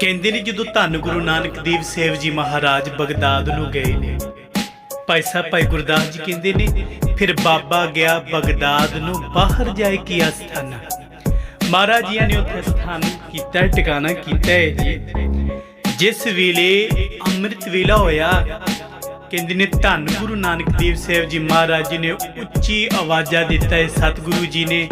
ਕਹਿੰਦੇ ਨੇ ਜਦੋਂ ਧੰਨ ਗੁਰੂ ਨਾਨਕ ਦੇਵ ਸਾਹਿਬ ਜੀ ਮਹਾਰਾਜ ਬਗਦਾਦ ਨੂੰ ਗਏ ਨੇ। ਭਾਈ ਸਾਹਿਬ, ਭਾਈ ਗੁਰਦਾਸ ਜੀ ਕਹਿੰਦੇ ਨੇ, ਫਿਰ ਬਾਬਾ ਗਿਆ ਬਗਦਾਦ ਨੂੰ, ਬਾਹਰ ਜਾਏ ਕੀ ਅਸਥਾਨਾ? ਮਹਾਰਾਜ ਜੀ ਨੇ ਉੱਥੇ ਸਥਾਨ ਕੀਤਾ, ਟਿਕਾਣਾ ਕੀਤਾ ਹੈ ਜੀ। ਜਿਸ ਵੇਲੇ ਅੰਮ੍ਰਿਤ ਵੇਲਾ ਹੋਇਆ, ਕਹਿੰਦੇ ਨੇ ਧੰਨ ਗੁਰੂ ਨਾਨਕ ਦੇਵ ਸਾਹਿਬ ਜੀ ਮਹਾਰਾਜ ਜੀ ਨੇ ਉੱਚੀ ਆਵਾਜ਼ਾਂ ਦਿੱਤਾ ਹੈ। ਸਤਿਗੁਰੂ ਜੀ ਨੇ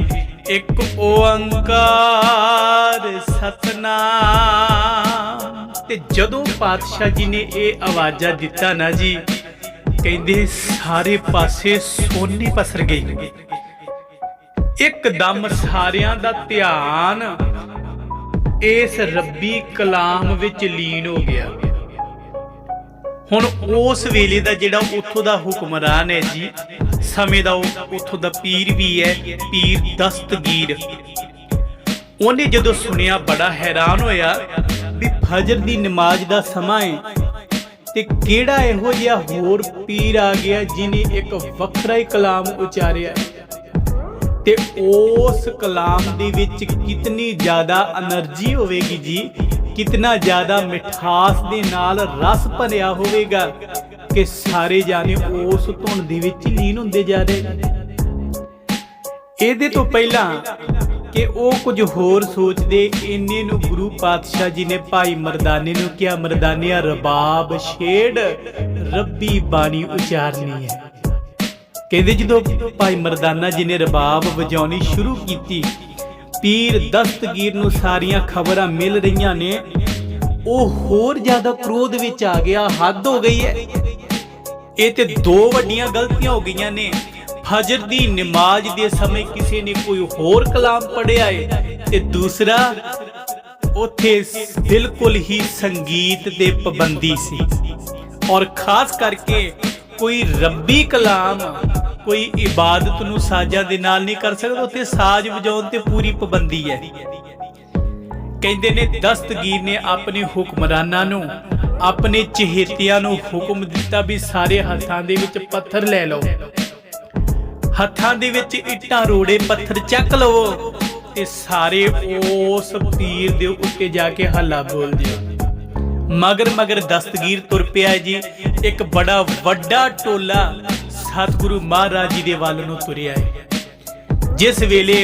ਇੱਕ ਓੰਕਾਰ ਸਤਨਾਮ। ਤੇ ਜਦੋਂ ਪਾਤਸ਼ਾਹ ਜੀ ਨੇ ਇਹ ਆਵਾਜ਼ਾਂ ਦਿੱਤਾ ਨਾ ਜੀ, ਕਹਿੰਦੇ ਸਾਰੇ ਪਾਸੇ ਸੋਨੇ ਪਸਰ ਗਈ ਇੱਕਦਮ ਸਾਰਿਆਂ ਦਾ ਧਿਆਨ ਇਸ ਰੱਬੀ ਕਲਾਮ ਵਿੱਚ ਲੀਨ ਹੋ ਗਿਆ। ਹੁਣ ਉਸ ਵੇਲੇ ਦਾ ਜਿਹੜਾ ਉੱਥੋਂ ਦਾ ਹੁਕਮਰਾਨ ਹੈ ਜੀ, ਸਮੇਂ ਦਾ ਉਹ ਉੱਥੋਂ ਦਾ ਪੀਰ ਵੀ ਹੈ, ਪੀਰ ਦਸਤਗੀਰ। ਉਹਨੇ ਜਦੋਂ ਸੁਣਿਆ ਬੜਾ ਹੈਰਾਨ ਹੋਇਆ ਵੀ ਫਜਰ ਦੀ ਨਮਾਜ਼ ਦਾ ਸਮਾਂ ਹੈ ਤੇ ਕਿਹੜਾ ਇਹੋ ਜਿਹਾ ਹੋਰ ਪੀਰ ਆ ਗਿਆ ਜਿਨੇ ਇੱਕ ਵੱਖਰਾ ਹੀ ਕਲਾਮ ਉਚਾਰਿਆ। ਤੇ ਉਸ ਕਲਾਮ ਦੇ ਵਿੱਚ ਕਿੰਨੀ ਜ਼ਿਆਦਾ એનર્ਜੀ ਹੋਵੇਗੀ ਜੀ ਕਿਤਨਾ ਜ਼ਿਆਦਾ ਮਿਠਾਸ ਦੇ ਨਾਲ ਰਸ ਭਰਿਆ ਹੋਵੇਗਾ ਕਿ ਸਾਰੇ ਜਾਣੇ ਉਸ ਧੁਨ ਦੇ ਵਿੱਚ ਲੀਨ ਹੁੰਦੇ ਜਾ ਰਹੇ ਇਹਦੇ ਤੋਂ ਪਹਿਲਾਂ ਕਿ ਉਹ ਕੁਝ ਹੋਰ ਸੋਚਦੇ, ਇੰਨੇ ਨੂੰ ਗੁਰੂ ਪਾਤਸ਼ਾਹ ਜੀ ਨੇ ਭਾਈ ਮਰਦਾਨੇ ਨੂੰ ਕਿਹਾ, ਮਰਦਾਨਿਆ, ਰਬਾਬ ਛੇੜ, ਰੱਬੀ ਬਾਣੀ ਉਚਾਰਨੀ ਹੈ। ਕਹਿੰਦੇ ਜਦੋਂ ਭਾਈ ਮਰਦਾਨਾ ਜੀ ਨੇ ਰਬਾਬ ਵਜਾਉਣੀ ਸ਼ੁਰੂ ਕੀਤੀ ਪੀਰ ਦਸਤਗੀਰ ਨੂੰ ਸਾਰੀਆਂ ਖਬਰਾਂ ਮਿਲ ਰਹੀਆਂ ਨੇ। ਉਹ ਹੋਰ ਜ਼ਿਆਦਾ ਕ੍ਰੋਧ ਵਿੱਚ ਆ ਗਿਆ, ਹੱਦ ਹੋ ਗਈ ਹੈ। ਇਹ ਤੇ ਦੋ ਵੱਡੀਆਂ ਗਲਤੀਆਂ ਹੋ ਗਈਆਂ ਨੇ। ਫਜਰ ਦੀ ਨਮਾਜ਼ ਦੇ ਸਮੇਂ ਕਿਸੇ ਨੇ ਕੋਈ ਹੋਰ ਕਲਾਮ ਪੜਿਆ ਏ ਤੇ ਦੂਸਰਾ, ਉੱਥੇ ਬਿਲਕੁਲ ਹੀ ਸੰਗੀਤ ਦੇ ਪਾਬੰਦੀ ਸੀ। ਔਰ ਖਾਸ ਕਰਕੇ ਕੋਈ ਰੱਬੀ ਕਲਾਮ ਕੋਈ ਇਬਾਦਤ ਨੂੰ ਸਾਜ਼ਾਂ ਦੇ ਨਾਲ ਨਹੀਂ ਕਰ ਸਕਦਾ, ਉੱਥੇ ਸਾਜ਼ ਵਜਾਉਣ ਤੇ ਪੂਰੀ ਪਾਬੰਦੀ ਹੈ। ਕਹਿੰਦੇ ਨੇ, ਦਸਤਗੀਰ ਨੇ ਆਪਣੇ ਹੁਕਮਰਾਨਾਂ ਨੂੰ, ਆਪਣੇ ਚਹੇਤਿਆਂ ਨੂੰ ਹੁਕਮ ਦਿੱਤਾ ਵੀ ਸਾਰੇ ਹੱਥਾਂ ਦੇ ਵਿੱਚ ਪੱਥਰ ਲੈ ਲਓ। ਹੱਥਾਂ ਦੇ ਵਿੱਚ ਇੱਟਾਂ, ਰੋੜੇ, ਪੱਥਰ ਚੱਕ ਲਵੋ ਤੇ ਸਾਰੇ ਉਸ ਪੀਰ ਦੇ ਉੱਤੇ ਜਾ ਕੇ ਹੱਲਾ ਬੋਲ ਦਿਓ। ਮਗਰ ਮਗਰ ਦਸਤਗੀਰ ਤੁਰ ਪਿਆ ਜੀ। ਇੱਕ ਬੜਾ ਵੱਡਾ ਟੋਲਾ ਸਤਿਗੁਰੂ ਮਹਾਰਾਜ ਜੀ ਦੇ ਵੱਲ ਨੂੰ ਤੁਰਿਆ ਹੈ ਜਿਸ ਵੇਲੇ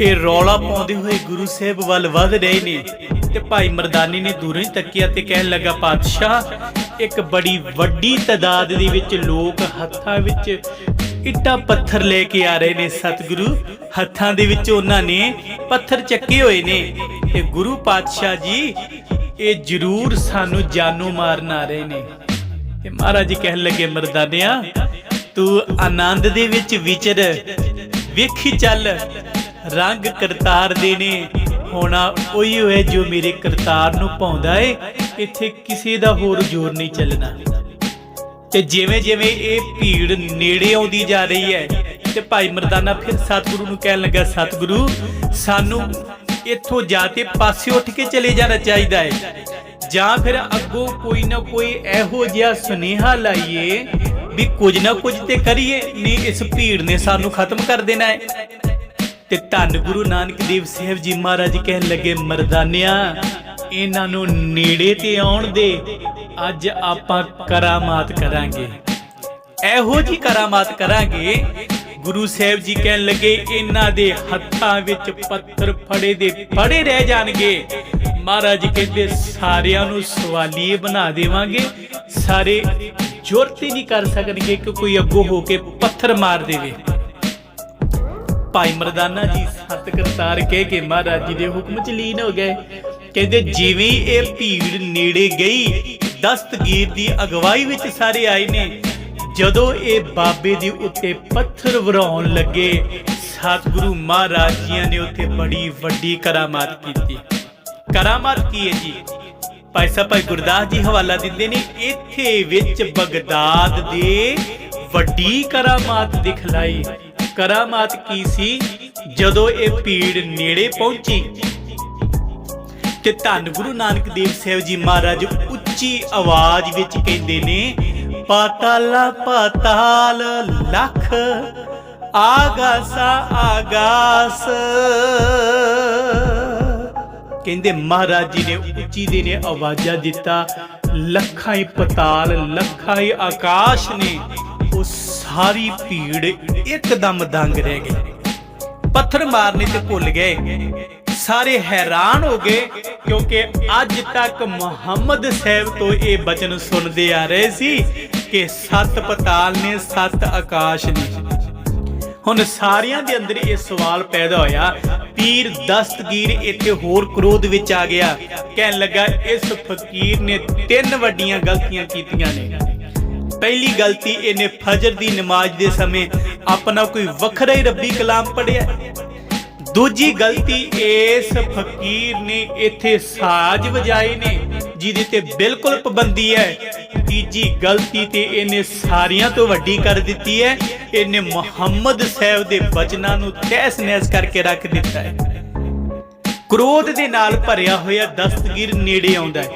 ਇਹ ਰੌਲਾ ਪਾਉਂਦੇ ਹੋਏ ਗੁਰੂ ਸਾਹਿਬ ਵੱਲ ਵਧ ਰਹੇ ਨੇ ਤੇ ਭਾਈ ਮਰਦਾਨੀ ਨੇ ਦੂਰੋਂ ਹੀ ਤੱਕਿਆ ਤੇ ਕਹਿਣ ਲੱਗਾ, ਪਾਤਸ਼ਾਹ, ਇੱਕ ਬੜੀ ਵੱਡੀ ਤਦਾਦ ਦੇ ਵਿੱਚ ਲੋਕ ਹੱਥਾਂ ਵਿੱਚ ਇੱਟਾਂ ਪੱਥਰ ਲੈ ਕੇ ਆ ਰਹੇ ਨੇ ਸਤਿਗੁਰੂ। ਹੱਥਾਂ ਦੇ ਵਿੱਚ ਉਹਨਾਂ ਨੇ ਪੱਥਰ ਚੱਕੇ ਹੋਏ ਨੇ ਤੇ ਗੁਰੂ ਪਾਤਸ਼ਾਹ ਜੀ, ਇਹ ਜ਼ਰੂਰ ਸਾਨੂੰ ਜਾਨੋਂ ਮਾਰਨ ਆ ਰਹੇ ਨੇ। ਤੇ ਮਹਾਰਾਜ ਜੀ ਕਹਿਣ ਲੱਗੇ ਮਰਦਾਨਿਆ, ਤੂੰ ਆਨੰਦ ਦੇ ਵਿੱਚ ਵਿਚਰ। ਵੇਖੀ ਚੱਲ, ਰੰਗ ਕਰਤਾਰ ਦੇ ਨੇ। ਹੋਣਾ ਉਹੀ ਹੋਏ ਜੋ ਮੇਰੇ ਕਰਤਾਰ ਨੂੰ ਪਾਉਂਦਾ ਏ। ਇੱਥੇ ਕਿਸੇ ਦਾ ਹੋਰ ਜ਼ੋਰ ਨਹੀਂ ਚੱਲਣਾ। ਤੇ ਜਿਵੇਂ ਜਿਵੇਂ ਇਹ ਭੀੜ ਨੇੜੇ ਆਉਂਦੀ ਜਾ ਰਹੀ ਹੈ, ਤੇ ਭਾਈ ਮਰਦਾਨਾ ਫਿਰ ਸਤਿਗੁਰੂ ਨੂੰ ਕਹਿਣ ਲੱਗਾ, ਸਤਿਗੁਰੂ, ਸਾਨੂੰ ਇੱਥੋਂ ਜਾ ਕੇ ਪਾਸੇ ਉੱਠ ਕੇ ਚਲੇ ਜਾਣਾ ਚਾਹੀਦਾ ਹੈ ਜਾਂ ਫਿਰ ਅੱਗੋਂ ਕੋਈ ਨਾ ਕੋਈ ਇਹੋ ਜਿਹਾ ਸੁਨੇਹਾ ਲਾਈਏ ਵੀ ਕੁਝ ਨਾ ਕੁਝ ਤੇ ਕਰੀਏ, ਨਹੀਂ ਇਸ ਭੀੜ ਨੇ ਸਾਨੂੰ ਖਤਮ ਕਰ ਦੇਣਾ ਹੈ। ਤੇ ਧੰਨ ਗੁਰੂ ਨਾਨਕ ਦੇਵ ਸਾਹਿਬ ਜੀ ਮਹਾਰਾਜ ਕਹਿਣ ਲੱਗੇ, ਮਰਦਾਨਿਆਂ, ਇਹਨਾਂ ਨੂੰ ਨੇੜੇ ਤੇ ਆਉਣ ਦੇ, ਅੱਜ ਆਪਾਂ ਕਰਾਮਾਤ ਕਰਾਂਗੇ। ਇਹੋ ਜੀ ਕਰਾਮਾਤ ਕਰਾਂਗੇ, ਗੁਰੂ ਸਾਹਿਬ ਜੀ ਕਹਿਣ ਲੱਗੇ, ਇਹਨਾਂ ਦੇ ਹੱਥਾਂ ਵਿੱਚ ਪੱਥਰ ਫੜੇ ਦੇ ਫੜੇ ਰਹਿ ਜਾਣਗੇ। ਮਹਾਰਾਜ ਕਹਿੰਦੇ, ਸਾਰਿਆਂ ਨੂੰ ਸਵਾਲੀਏ ਬਣਾ ਦੇਵਾਂਗੇ। ਸਾਰੇ ਜ਼ੁਰਤ ਨਹੀਂ ਕਰ ਸਕਣਗੇ ਕਿ ਕੋਈ ਅੱਗੋਂ ਹੋ ਕੇ ਪੱਥਰ ਮਾਰ ਦੇਵੇ। ਭਾਈ ਮਰਦਾਨਾ ਜੀ ਸਤ ਕਰਤਾਰ ਕਹਿ ਕੇ ਮਹਾਰਾਜ ਜੀ ਦੇ ਹੁਕਮ ਚ ਲੀਨ ਹੋ ਗਏ। ਕਹਿੰਦੇ, ਜਿਵੇਂ ਇਹ ਭੀੜ ਨੇੜੇ ਗਈ, ਦਸਤਗੀਰ ਦੀ ਅਗਵਾਈ ਵਿੱਚ ਸਾਰੇ ਆਏ ਨੇ। ਜਦੋਂ ਇਹ ਬਾਬੇ ਦੇ ਉੱਤੇ ਪੱਥਰ ਵਰਾਉਣ ਲੱਗੇ, ਸਤਿਗੁਰੂ ਮਹਾਰਾਜ ਜੀਆਂ ਨੇ ਉੱਥੇ ਬੜੀ ਵੱਡੀ ਕਰਾਮਾਤ ਕੀਤੀ। ਕਰਾਮਾਤ ਕੀ ਹੈ ਜੀ? ਭਾਈ ਸਾਹਿਬ, ਭਾਈ ਗੁਰਦਾਸ ਜੀ ਹਵਾਲਾ ਦਿੰਦੇ ਨੇ, ਇੱਥੇ ਵਿੱਚ ਬਗਦਾਦ ਦੇ ਵੱਡੀ ਕਰਾਮਾਤ ਦਿਖਲਾਈ। ਕਰਾਮਾਤ ਕੀ ਸੀ? ਜਦੋਂ ਇਹ ਭੀੜ ਨੇੜੇ ਪਹੁੰਚੀ। ਤੇ ਧੰਨ ਗੁਰੂ ਨਾਨਕ ਦੇਵ ਸਾਹਿਬ ਜੀ ਮਹਾਰਾਜ ਉੱਚੀ ਆਵਾਜ਼ ਵਿੱਚ ਕਹਿੰਦੇ ਨੇ, ਪਾਤਾਲਾ, ਪਾਤਾਲ, ਲੱਖ, ਆਗਾਸਾ, ਆਗਾਸ। ਕਹਿੰਦੇ ਮਹਾਰਾਜ ਜੀ ਨੇ, ਉੱਚੀ ਦੇ ਨੇ ਆਵਾਜ਼ਾਂ ਦਿੱਤਾ। ਲੱਖਾਂ ਹੀ ਪਤਾਲ, ਲੱਖਾਂ ਹੀ ਆਕਾਸ਼ ਨੇ। ਉਹ ਸਾਰੀ ਭੀੜ ਇੱਕਦਮ ਦੰਗ ਰਹਿ ਗਈ। ਪੱਥਰ ਮਾਰਨੇ ਤੇ ਭੁੱਲ ਗਏ। ਸਾਰੇ ਹੈਰਾਨ ਹੋ ਗਏ, ਕਿਉਂਕਿ ਅੱਜ ਤੱਕ ਮੁਹੰਮਦ ਸਾਹਿਬ ਤੋਂ ਇਹ ਬਚਨ ਸੁਣਦੇ ਆ ਰਹੇ ਸੀ ਕਿ ਸੱਤ ਪਤਾਲ ਨੇ, ਸੱਤ ਆਕਾਸ਼ ਨੇ। ਹੁਣ ਸਾਰਿਆਂ ਦੇ ਅੰਦਰ ਇਹ ਸਵਾਲ ਪੈਦਾ ਹੋਇਆ ਪੀਰ ਦਸਤਗੀਰ ਇੱਥੇ ਹੋਰ ਕ੍ਰੋਧ ਵਿੱਚ ਆ ਗਿਆ। ਕਹਿਣ ਲੱਗਾ, ਇਸ ਫਕੀਰ ਨੇ ਤਿੰਨ ਵੱਡੀਆਂ ਗਲਤੀਆਂ ਕੀਤੀਆਂ ਨੇ। ਪਹਿਲੀ ਗਲਤੀ, ਇਹਨੇ ਫਜਰ ਦੀ ਨਮਾਜ਼ ਦੇ ਸਮੇਂ ਆਪਣਾ ਕੋਈ ਵੱਖਰਾ ਹੀ ਰੱਬੀ ਕਲਾਮ ਪੜਿਆ ਦੂਜੀ ਗਲਤੀ, ਇਸ ਫਕੀਰ ਨੇ ਇੱਥੇ ਸਾਜ਼ ਵਜਾਏ ਨੇ, ਜਿਹਦੇ ਤੇ ਬਿਲਕੁਲ ਪਾਬੰਦੀ ਹੈ। ਤੀਜੀ ਗਲਤੀ ਤੇ ਇਹਨੇ ਸਾਰੀਆਂ ਤੋਂ ਵੱਡੀ ਕਰ ਦਿੱਤੀ ਹੈ। ਇਹਨੇ ਮੁਹੰਮਦ ਸਾਹਿਬ ਦੇ ਬਚਨਾਂ ਨੂੰ ਤਹਿਸ-ਨਹਿਸ ਕਰਕੇ ਰੱਖ ਦਿੱਤਾ ਹੈ। ਕ੍ਰੋਧ ਦੇ ਨਾਲ ਭਰਿਆ ਹੋਇਆ ਦਸਤਗੀਰ ਨੇੜੇ ਆਉਂਦਾ ਹੈ।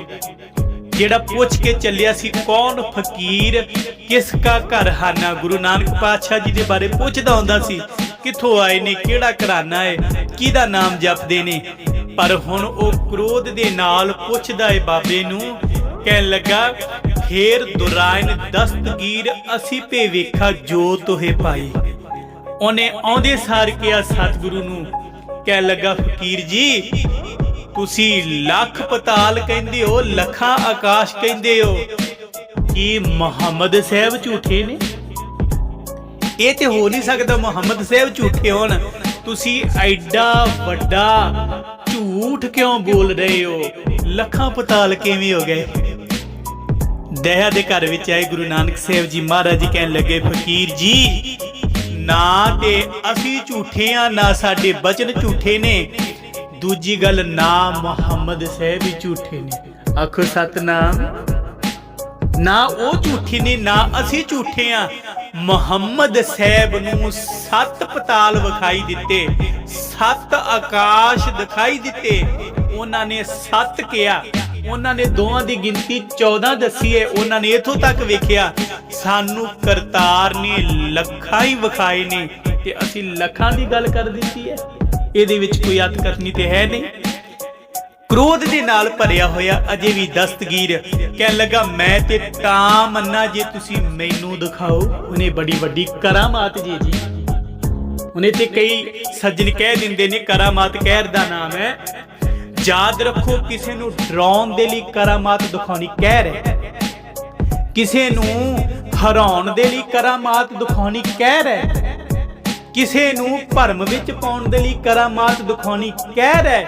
ਜਿਹੜਾ ਪੁੱਛ ਕੇ ਚੱਲਿਆ ਸੀ, ਕੌਣ ਫਕੀਰ? ਕਿਸ ਕਾ ਘਰ ਹਾਨਾ ਗੁਰੂ ਨਾਨਕ ਪਾਤਸ਼ਾਹ ਜੀ ਦੇ ਬਾਰੇ ਪੁੱਛਦਾ ਹੁੰਦਾ ਸੀ, ਕਿੱਥੋਂ ਆਏ ਨੇ? ਕਿਹੜਾ ਘਰਾਨਾ ਹੈ? ਕਿਹਦਾ ਨਾਮ ਜਪਦੇ ਨੇ? ਪਰ ਹੁਣ ਉਹ ਕ੍ਰੋਧ ਦੇ ਨਾਲ ਪੁੱਛਦਾ ਏ ਬਾਬੇ ਨੂੰ, ਕਹਿਣ ਲੱਗਾ ਫੇਰ ਦੁਰਾਇਨ ਦਸਤਗੀਰ ਅਸੀਂ ਪੇ ਵੇਖਾ ਜੋ ਤੋਹੇ ਪਾਈ। ਉਹਨੇ ਆਉਂਦੇ ਸਾਰ ਕਿਹਾ, ਸਤਿਗੁਰੂ ਨੂੰ ਕਹਿ ਲੱਗਾ, ਫਕੀਰ ਜੀ, ਤੁਸੀਂ ਲੱਖ ਪਤਾਲ ਕਹਿੰਦੇ ਹੋ, ਲੱਖਾਂ ਆਕਾਸ਼ ਕਹਿੰਦੇ ਹੋ। ਕੀ ਮੁਹੰਮਦ ਸਾਹਿਬ ਝੂਠੇ ਨੇ? ਇਹ ਤੇ ਹੋ ਨਹੀਂ ਸਕਦਾ ਮੁਹੰਮਦ ਸਾਹਿਬ ਝੂਠੇ ਹੋਣ। ਤੁਸੀਂ ਐਡਾ ਵੱਡਾ ਝੂਠ ਕਿਉਂ ਬੋਲ ਰਹੇ ਹੋ? ਲੱਖਾਂ ਪਤਾਲ ਕਿਵੇਂ ਹੋ ਗਏ? ਦਇਆ ਦੇ ਘਰ ਵਿੱਚ ਆਏ ਗੁਰੂ ਨਾਨਕ ਸਾਹਿਬ ਜੀ ਮਹਾਰਾਜ ਜੀ ਕਹਿਣ ਲੱਗੇ, ਫਕੀਰ ਜੀ, ਨਾ ਤੇ ਅਸੀਂ ਝੂਠੇ ਆ ਨਾ ਸਾਡੇ ਬਚਨ ਝੂਠੇ ਨੇ। ਦੂਜੀ ਗੱਲ, ਨਾ ਮੁਹੰਮਦ ਸਾਹਿਬ ਵੀ ਝੂਠੇ ਨੇ। ਆਖੋ, ਸਤਨਾਮ, ਨਾ ਉਹ ਝੂਠੇ ਨੇ ਨਾ ਅਸੀਂ ਝੂਠੇ ਆ ਮੁਹੰਮਦ ਸਾਹਿਬ ਨੂੰ ਸੱਤ ਪਤਾਲ ਵਿਖਾਈ ਦਿੱਤੇ, ਸੱਤ ਆਕਾਸ਼ ਦਿਖਾਈ ਦਿੱਤੇ। ਉਹਨਾਂ ਨੇ ਸੱਤ ਕਿਹਾ ਉਹਨਾਂ ਨੇ ਦੋਵਾਂ ਦੀ ਗਿਣਤੀ 14 ਦੱਸੀ ਹੈ। ਉਹਨਾਂ ਨੇ ਇਥੋਂ ਤੱਕ ਵੇਖਿਆ, ਸਾਨੂੰ ਕਰਤਾਰ ਨੇ, ਲੱਖਾਂ ਹੀ ਵਿਖਾਏ ਨੇ। ਤੇ ਅਸੀਂ ਲੱਖਾਂ ਦੀ ਗੱਲ ਕਰ ਦਿੱਤੀ ਹੈ। ਇਹਦੇ ਵਿੱਚ ਕੋਈ ਅਤ ਤੇ ਹੈ ਨਹੀਂ। ਕ੍ਰੋਧ ਦੇ ਨਾਲ ਭਰਿਆ ਹੋਇਆ ਅਜੇ ਵੀ ਦਸਤਗੀਰ। ਕਹਿਣ ਲੱਗਾ, ਮੈਂ ਤੇ ਤਾਂ ਮੰਨਾ ਜੇ ਤੁਸੀਂ ਮੈਨੂੰ ਦਿਖਾਓ। ਉਹਨੇ ਬੜੀ ਵੱਡੀ ਕਰਾਮਾਤ ਜੀ ਜੀ। ਉਹਨੇ ਤੇ ਕਈ ਸੱਜਣ ਕਹਿ ਦਿੰਦੇ ਨੇ, ਕਰਾਮਾਤ ਕਹਿਰ ਦਾ ਨਾਮ ਹੈ। ਯਾਦ ਰੱਖੋ, ਕਿਸੇ ਨੂੰ ਡਰਾਉਣ ਦੇ ਲਈ ਕਰਾਮਾਤ ਦਿਖਾਉਣੀ ਕਹਿਰ ਹੈ ਕਿਸੇ ਨੂੰ ਹਰਾਉਣ ਦੇ ਲਈ ਕਰਾਮਾਤ ਦਿਖਾਉਣੀ ਕਹਿਰ ਹੈ ਕਿਸੇ ਨੂੰ ਭਰਮ ਵਿੱਚ ਪਾਉਣ ਦੇ ਲਈ ਕਰਾਮਾਤ ਦਿਖਾਉਣੀ ਕਹਿਰ ਹੈ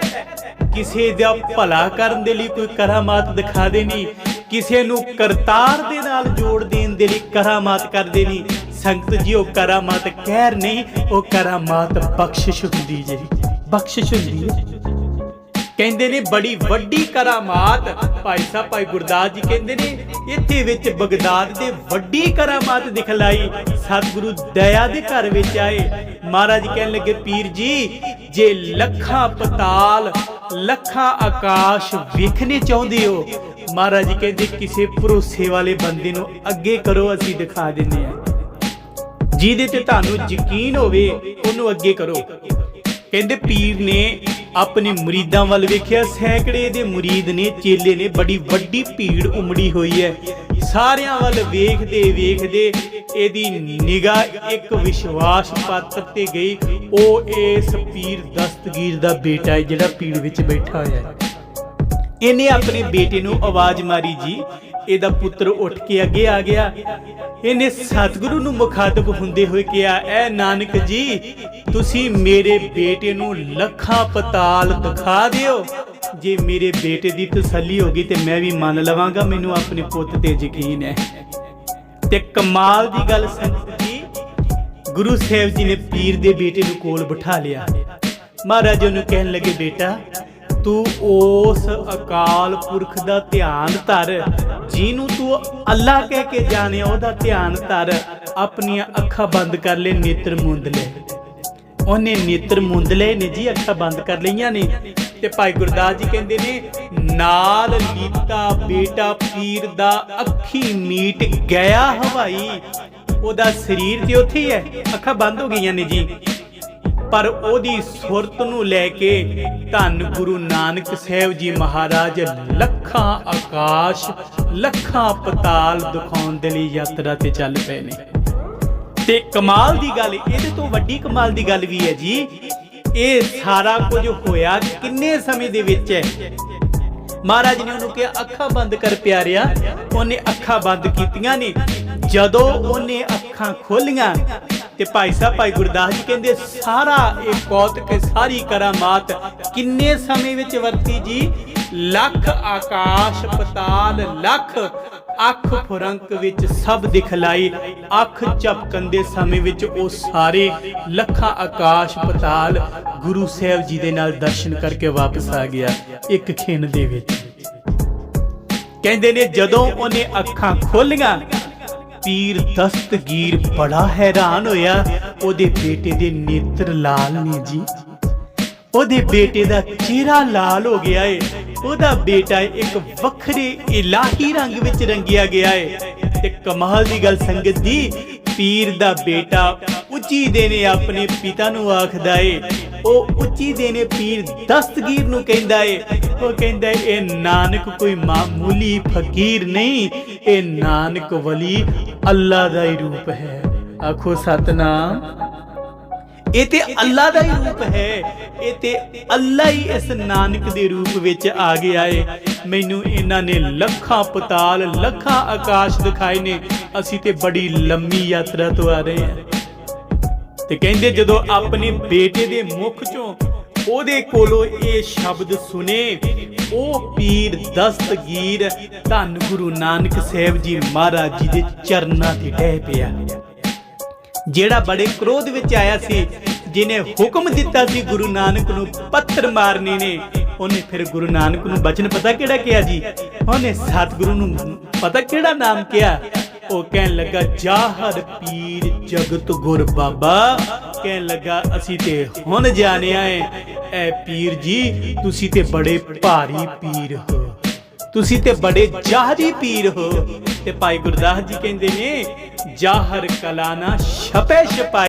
ਕਿਸੇ ਦਾ ਭਲਾ ਕਰਨ ਦੇ ਲਈ ਕੋਈ ਕਰਾਮਾਤ ਦਿਖਾ ਦੇਣੀ ਕਿਸੇ ਨੂੰ ਕਰਤਾਰ ਦੇ ਨਾਲ ਜੋੜ ਦੇਣ ਦੇ ਲਈ ਕਰਾਮਾਤ ਕਰ ਦੇਣੀ ਸੰਗਤ ਜੀ, ਉਹ ਕਰਾਮਾਤ ਕਹਿਰ ਨਹੀਂ, ਉਹ ਕਰਾਮਾਤ ਬਖਸ਼ਿਸ਼ ਹੁੰਦੀ ਜੀ। ਬਖਸ਼ਿਸ਼ ਹੁੰਦੀ ਹੈ। ਕਹਿੰਦੇ ਨੇ ਬੜੀ ਵੱਡੀ ਕਰਾਮਾਤ। ਭਾਈ ਸਾਹਿਬ, ਭਾਈ ਗੁਰਦਾਸ ਜੀ ਕਹਿੰਦੇ ਨੇ, ਇੱਥੇ ਵਿੱਚ ਬਗਦਾਦ ਦੇ ਵੱਡੀ ਕਰਾਮਾਤ ਦਿਖਲਾਈ ਸਤਿਗੁਰੂ ਦਇਆ ਦੇ ਘਰ ਵਿੱਚ ਆਏ। ਮਹਾਰਾਜ ਕਹਿਣ ਲੱਗੇ, ਪੀਰ ਜੀ, ਜੇ ਲੱਖਾਂ ਪਤਾਲ, ਲੱਖਾਂ ਆਕਾਸ਼ ਵੇਖਣੇ ਚਾਹੁੰਦੇ ਹੋ, ਮਹਾਰਾਜ ਜੀ ਕਹਿੰਦੇ, ਕਿਸੇ ਭਰੋਸੇ ਵਾਲੇ ਬੰਦੇ ਨੂੰ ਅੱਗੇ ਕਰੋ, ਅਸੀਂ ਦਿਖਾ ਦਿੰਨੇ ਆ ਜਿਹਦੇ ਤੇ ਤੁਹਾਨੂੰ ਯਕੀਨ ਹੋਵੇ, ਉਹਨੂੰ ਅੱਗੇ ਕਰੋ। ਕਹਿੰਦੇ, ਪੀਰ ਨੇ ਆਪਣੇ ਮੁਰੀਦਾਂ ਵੱਲ ਵੇਖਿਆ, ਸੈਂਕੜੇ ਦੇ ਮੁਰੀਦ ਨੇ, ਚੇਲੇ ਨੇ, ਬੜੀ ਵੱਡੀ ਭੀੜ ਉਮੜੀ ਹੋਈ ਹੈ। ਸਾਰਿਆਂ ਵੱਲ ਵੇਖਦੇ ਵੇਖਦੇ ਇਹਦੀ ਨਿਗਾਹ ਇੱਕ ਵਿਸ਼ਵਾਸ ਪਾਤਰ ਤੇ ਗਈ। ਉਹ ਇਸ ਪੀਰ ਦਸਤਗੀਰ ਦਾ ਬੇਟਾ ਹੈ, ਜਿਹੜਾ ਭੀੜ ਵਿੱਚ ਬੈਠਾ ਹੋਇਆ ਹੈ। ਇਹਨੇ ਆਪਣੇ ਬੇਟੇ ਨੂੰ ਆਵਾਜ਼ ਮਾਰੀ, ਜੀ ਇਹਦਾ ਪੁੱਤਰ ਉੱਠ ਕੇ ਅੱਗੇ ਆ ਗਿਆ। ਇਹਨੇ ਸਤਿਗੁਰੂ ਨੂੰ ਮੁਖਾਤਬ ਹੁੰਦੇ ਹੋਏ ਕਿਹਾ, ਐ ਨਾਨਕ ਜੀ, ਤੁਸੀਂ ਮੇਰੇ ਬੇਟੇ ਨੂੰ ਲੱਖਾਂ ਪਤਾਲ ਦਿਖਾ ਦਿਓ। ਜੇ ਮੇਰੇ ਬੇਟੇ ਦੀ ਤਸੱਲੀ ਹੋ ਗਈ ਤੇ ਮੈਂ ਵੀ ਮੰਨ ਲਵਾਂਗਾ, ਮੈਨੂੰ ਆਪਣੇ ਪੁੱਤ ਤੇ ਯਕੀਨ ਹੈ। ਤੇ ਕਮਾਲ ਦੀ ਗੱਲ ਸੰਗਤ ਜੀ, ਗੁਰੂ ਸਾਹਿਬ ਜੀ ਨੇ ਪੀਰ ਦੇ ਬੇਟੇ ਨੂੰ ਕੋਲ ਬਿਠਾ ਲਿਆ। ਮਹਾਰਾਜ ਉਹਨੂੰ ਕਹਿਣ ਲੱਗੇ, ਬੇਟਾ ਤੂੰ ਉਸ ਅਕਾਲ ਪੁਰਖ ਦਾ ਧਿਆਨ ਧਰ, ਜਿਹਨੂੰ ਤੂੰ ਅੱਲਾ ਕਹਿ ਕੇ ਜਾਣਿਆ, ਉਹਦਾ ਧਿਆਨ ਧਰ, ਆਪਣੀਆਂ ਅੱਖਾਂ ਬੰਦ ਕਰ ਲੈ, ਨੇਤਰ ਮੁੰਦ ਲੈ। ਉਹਨੇ ਨੇਤਰ ਮੁੰਦ ਲਏ ਨੇ ਜੀ, ਅੱਖਾਂ ਬੰਦ ਕਰ ਲਈਆਂ ਨੇ। ਤੇ ਭਾਈ ਗੁਰਦਾਸ ਜੀ ਕਹਿੰਦੇ ਨੇ, ਨਾਲ ਲੀਤਾ ਬੇਟਾ ਪੀਰ ਦਾ ਅੱਖੀ ਮੀਟ ਗਿਆ ਹਵਾਈ। ਉਹਦਾ ਸਰੀਰ ਤੇ ਉੱਥੇ ਹੀ ਹੈ, ਅੱਖਾਂ ਬੰਦ ਹੋ ਗਈਆਂ ਨੇ ਜੀ। ਪਰ ਉਹਦੀ ਸੁਰਤ ਨੂੰ ਲੈ ਕੇ ਧੰਨ ਗੁਰੂ ਨਾਨਕ ਸਾਹਿਬ ਜੀ ਮਹਾਰਾਜ ਲੱਖਾਂ ਆਕਾਸ਼, ਲੱਖਾਂ ਪਤਾਲ ਦਿਖਾਉਣ ਦੇ ਲਈ ਯਾਤਰਾ ਤੇ ਚੱਲ ਪਏ ਨੇ। ਤੇ ਕਮਾਲ ਦੀ ਗੱਲ, ਇਹਦੇ ਤੋਂ ਵੱਡੀ ਕਮਾਲ ਦੀ ਗੱਲ ਵੀ ਹੈ ਜੀ, ਇਹ ਸਾਰਾ ਕੁਝ ਹੋਇਆ ਕਿੰਨੇ ਸਮੇਂ ਦੇ ਵਿੱਚ ਹੈ? ਮਹਾਰਾਜ ਨੇ ਉਹਨੂੰ ਕਿਹਾ, ਅੱਖਾਂ ਬੰਦ ਕਰ ਪਿਆਰਿਆ, ਉਹਨੇ ਅੱਖਾਂ ਬੰਦ ਕੀਤੀਆਂ ਨੇ। ਜਦੋਂ ਉਹਨੇ ਅੱਖਾਂ ਖੋਲੀਆਂ ਤੇ ਭਾਈ ਸਾਹਿਬ, ਭਾਈ ਗੁਰਦਾਸ ਜੀ ਕਹਿੰਦੇ ਸਾਰਾ ਇਹ ਕੌਤਕ ਸਾਰੀ ਕਰਾਮਾਤ ਕਿੰਨੇ ਸਮੇਂ ਵਿੱਚ ਵਰਤੀ ਜੀ? ਲੱਖ ਆਕਾਸ਼ ਪਤਾਲ, ਲੱਖ ਅੱਖ ਫੁਰੰਕ ਵਿੱਚ ਸਭ ਦਿਖਲਾਈ, ਅੱਖ ਝਪਕਣ ਦੇ ਸਮੇਂ ਵਿੱਚ ਉਹ ਸਾਰੇ ਲੱਖਾਂ ਆਕਾਸ਼ ਪਤਾਲ ਗੁਰੂ ਸਾਹਿਬ ਜੀ ਦੇ ਨਾਲ ਦਰਸ਼ਨ ਕਰਕੇ ਵਾਪਸ ਆ ਗਿਆ ਇੱਕ ਖਿੰਨ ਦੇ ਵਿੱਚ। ਕਹਿੰਦੇ ਨੇ ਜਦੋਂ ਉਹਨੇ ਅੱਖਾਂ ਖੋਲੀਆਂ ਪੀਰ ਦਸਤਗੀਰ ਬੜਾ ਹੈਰਾਨ ਹੋਇਆ। ਉਹਦੇ ਬੇਟੇ ਦੇ ਨੇਤਰ ਲਾਲ ਨੇ ਜੀ। ਉਹਦੇ ਬੇਟੇ ਦਾ ਚਿਹਰਾ ਲਾਲ ਹੋ ਗਿਆ ਏ। ਉਹਦਾ ਬੇਟਾ ਇੱਕ ਵੱਖਰੇ ਇਲਾਹੀ ਰੰਗ ਵਿੱਚ ਰੰਗਿਆ ਗਿਆ ਏ। ਤੇ ਕਮਾਲ ਦੀ ਗੱਲ ਸੰਗਤ ਦੀ ਪੀਰ ਦਾ ਬੇਟਾ ਉੱਚੀ ਦੇ ਨੇ ਆਪਣੇ ਪਿਤਾ ਨੂੰ ਆਖਦਾ ਏ। ਉਹ ਉੱਚੀ ਦੇ ਨੇ ਪੀਰ ਦਸਤਗੀਰ ਨੂੰ ਕਹਿੰਦਾ ਏ। ਉਹ ਕਹਿੰਦਾ ਏ, ਇਹ ਨਾਨਕ ਕੋਈ ਮਾਮੂਲੀ ਫਕੀਰ ਨਹੀਂ। ਇਹ ਨਾਨਕ ਵਲੀ ਅੱਲਾ ਦਾ ਹੀ ਰੂਪ ਹੈ। ਆਖੋ ਸਤਨਾਮ। ਇਹ ਤੇ ਅੱਲਾ ਦਾ ਹੀ ਰੂਪ ਹੈ। ਇਹ ਤੇ ਅੱਲਾ ਹੀ ਇਸ ਨਾਨਕ ਦੇ ਰੂਪ ਵਿੱਚ ਆ ਗਿਆ ਏ। ਮੈਨੂੰ ਇਹਨਾਂ ਨੇ ਲੱਖਾਂ ਪਤਾਲ, ਲੱਖਾਂ ਆਕਾਸ਼ ਦਿਖਾਏ ਨੇ। ਅਸੀਂ ਤੇ ਬੜੀ ਲੰਮੀ ਯਾਤਰਾ ਤੋਂ ਆ ਰਹੇ ਹਾਂ। ਤੇ ਕਹਿੰਦੇ ਜਦੋਂ ਆਪਣੇ ਬੇਟੇ ਦੇ ਮੁਖ ਚੋਂ ਉਹਦੇ ਕੋਲੋਂ ਇਹ ਸ਼ਬਦ ਸੁਨੇ ਉਹ ਪੀਰ ਦਸਤਗੀਰ ਧੰਨ ਗੁਰੂ ਨਾਨਕ ਸਾਹਿਬ ਜੀ ਮਹਾਰਾਜ ਜੀ ਦੇ ਚਰਨਾਂ ਤੇ ਡਹਿ ਪਿਆ। ਜਿਹੜਾ ਬੜੇ ਕ੍ਰੋਧ ਵਿੱਚ ਆਇਆ ਸੀ ਜਿਨੇ ਹੁਕਮ ਦਿੱਤਾ ਸੀ ਗੁਰੂ ਨਾਨਕ ਨੂੰ ਪੱਥਰ ਮਾਰਨੇ ਨੇ, ਉਹਨੇ ਫਿਰ ਗੁਰੂ ਨਾਨਕ ਨੂੰ ਬਚਨ ਪਤਾ ਕਿਹੜਾ ਕਿਹਾ ਜੀ? ਉਹਨੇ ਸਤਿਗੁਰੂ ਨੂੰ ਪਤਾ ਕਿਹੜਾ ਨਾਮ ਕਿਹਾ? ਉਹ ਕਹਿਣ ਲੱਗਾ ਜਾਹਰ ਪੀਰ ਜਗਤ ਗੁਰ ਬਾਬਾ। ਕਹਿਣ ਲੱਗਾ, ਅਸੀਂ ਤੇ ਹੁਣ ਜਾਣਿਆ ਏ ਐ ਪੀਰ ਜੀ, ਤੁਸੀਂ ਤੇ ਬੜੇ ਭਾਰੀ ਪੀਰ ਹੋ। ਤੁਸੀਂ ਤੇ ਬੜੇ ਜਾਹਰੀ ਪੀਰ ਹੋ। ਤੇ ਭਾਈ ਗੁਰਦਾਸ ਜੀ ਕਹਿੰਦੇ ਨੇ ਜਾਹਰ ਕਲਾਨਾ ਛਪੇ ਛਪਾਏ